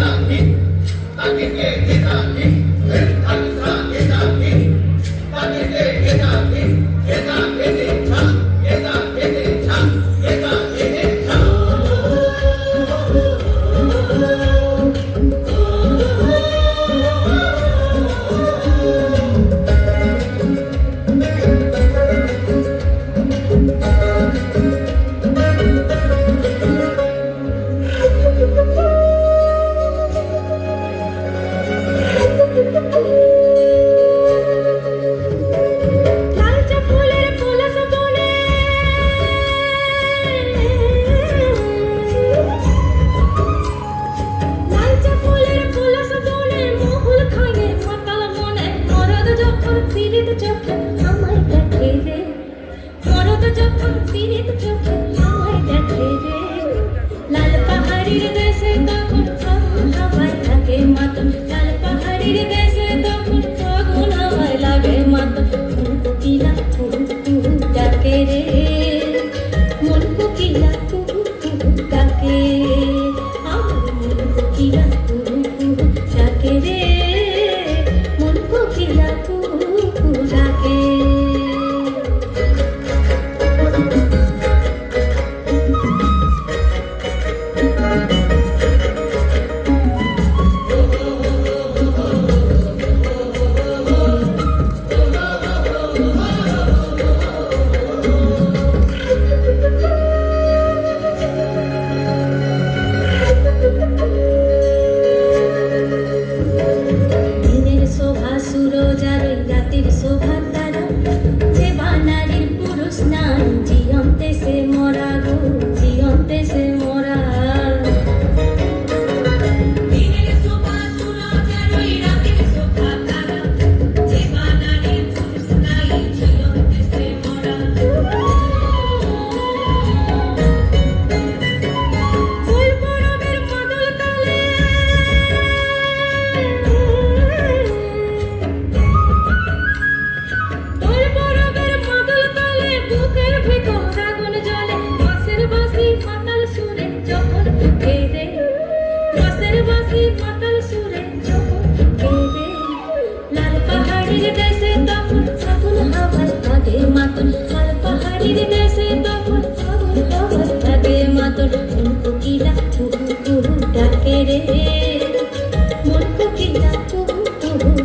นางนี้นางนี้เองนางนี้เป็นทาง যখন ফিরে চোখে।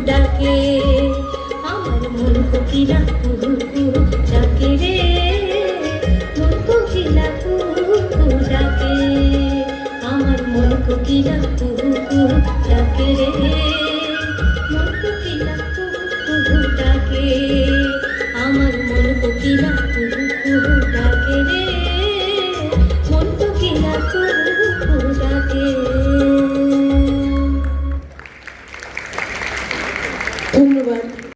ডাকে। আমার মন কোকিলা কুহু